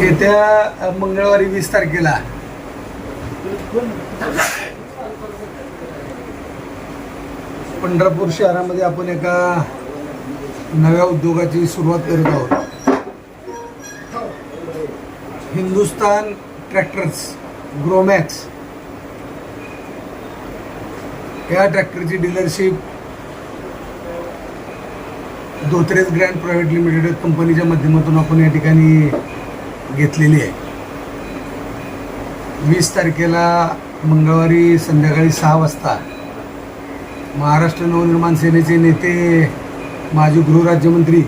येत्या मंगळवारी वीस तारखेला. पंढरपूर शहरामध्ये आपण एका नव्या उद्योगाची सुरुवात करत आहोत. Hindustan tractors Gromax. या ट्रॅक्टरची dealership Dhotrej grand private limited कंपनीच्या माध्यमातून आपण या ठिकाणी घेतलेली आहे. वीस तारखेला मंगळवारी संध्याकाळी सहा वाजता महाराष्ट्र नवनिर्माण सेनेचे नेते माजी गृहराज्यमंत्री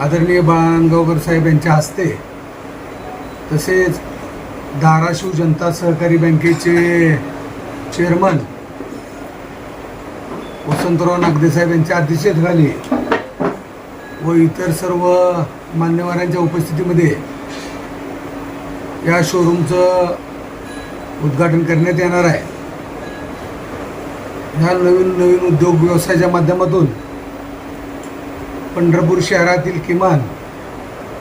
आदरणीय बाळानगावकर साहेब यांच्या हस्ते तसेच धाराशिव जनता सहकारी बँकेचे चेअरमन वसंतराव नागदेसाहेब यांच्या अध्यक्षतेखाली व इतर सर्व मान्यवरांच्या उपस्थितीमध्ये या शोरूमचं उद्घाटन करण्यात येणार आहे. ह्या नवीन नवीन उद्योग व्यवसायाच्या माध्यमातून पंढरपूर शहरातील किमान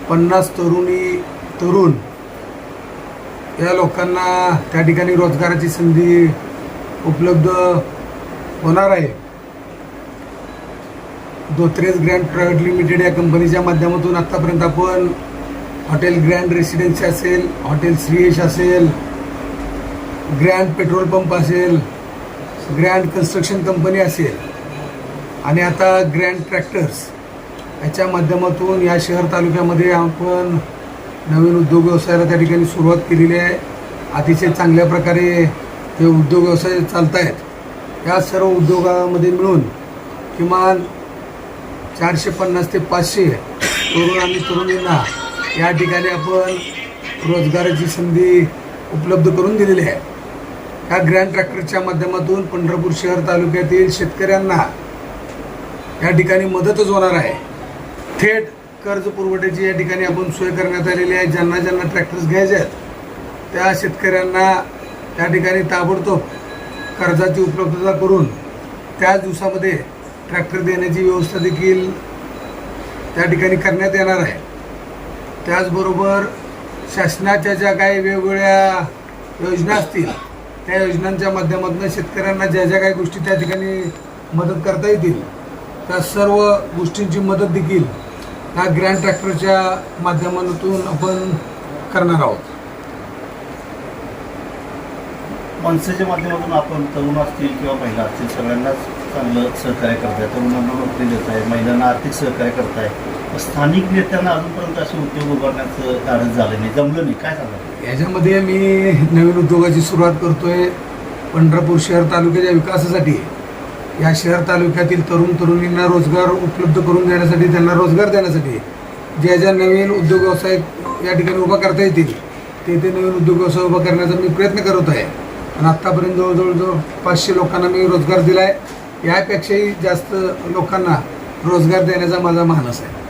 पन्नास तरुणी तरुण या लोकांना त्या ठिकाणी रोजगाराची संधी उपलब्ध होणार आहे. धोत्रेज ग्रँड प्रायव्हेट लिमिटेड या कंपनीच्या माध्यमातून आत्तापर्यंत आपण हॉटेल ग्रँड रेसिडेन्सी असेल हॉटेल श्रीयश असेल ग्रँड पेट्रोल पंप असेल ग्रँड कन्स्ट्रक्शन कंपनी असेल आणि आता ग्रँड ट्रॅक्टर्स याच्या माध्यमातून या शहर तालुक्यामध्ये आपण नवीन उद्योग व्यवसायाला त्या ठिकाणी सुरुवात केलेली आहे. अतिशय चांगल्या प्रकारे हे उद्योग व्यवसाय चालत आहेत या सर्व उद्योगामध्ये मिळून किमान चारशे पन्नास ते पाचशे तरुण आणि तरुणींना या ठिकाणी आपण रोजगाराची संधी उपलब्ध करून दिलेली आहे. ह्या ग्रँड ट्रॅक्टरच्या माध्यमातून पंढरपूर शहर तालुक्यातील शेतकऱ्यांना या ठिकाणी मदतच होणार आहे. थेट कर्ज पुरवठ्याची या ठिकाणी आपण सोय करण्यात आलेली आहे. ज्यांना ज्यांना ट्रॅक्टर्स घ्यायचे आहेत त्या शेतकऱ्यांना त्या ठिकाणी ताबडतोब कर्जाची उपलब्धता करून त्याच दिवसामध्ये ट्रॅक्टर देण्याची व्यवस्था देखील त्या ठिकाणी करण्यात येणार आहे. त्याचबरोबर शासनाच्या ज्या काही वेगवेगळ्या योजना असतील त्या योजनांच्या माध्यमातून शेतकऱ्यांना ज्या ज्या काही गोष्टी त्या ठिकाणी मदत करता येतील त्या सर्व गोष्टींची मदत देखील ह्या ग्रँड ट्रॅक्टरच्या माध्यमातून आपण करणार आहोत. मनसेच्या माध्यमातून आपण तरुण असतील किंवा महिला असतील सगळ्यांनाच चांगलं सहकार्य करताय तरुणांना नोकरी देत आहे महिलांना आर्थिक सहकार्य करताय. स्थानिक नेत्यांना अजूनपर्यंत असे उद्योग उभारण्याचं कारण झालं नाही जमलं नाही काय झालं? याच्यामध्ये मी नवीन उद्योगाची सुरुवात करतोय. पंढरपूर शहर तालुक्याच्या विकासासाठी. या शहर तालुक्यातील तरुण तरुणींना रोजगार उपलब्ध करून देण्यासाठी त्यांना रोजगार देण्यासाठी ज्या ज्या नवीन उद्योग व्यवसाय या ठिकाणी उभा करता येतील ते ते नवीन उद्योग व्यवसाय उभा करण्याचा मी प्रयत्न करत आहे. आणि आत्तापर्यंत जवळजवळ जवळ पाचशे लोकांना मी रोजगार दिला आहे यापेक्षाही जास्त लोकांना रोजगार देण्याचा माझा मानस आहे.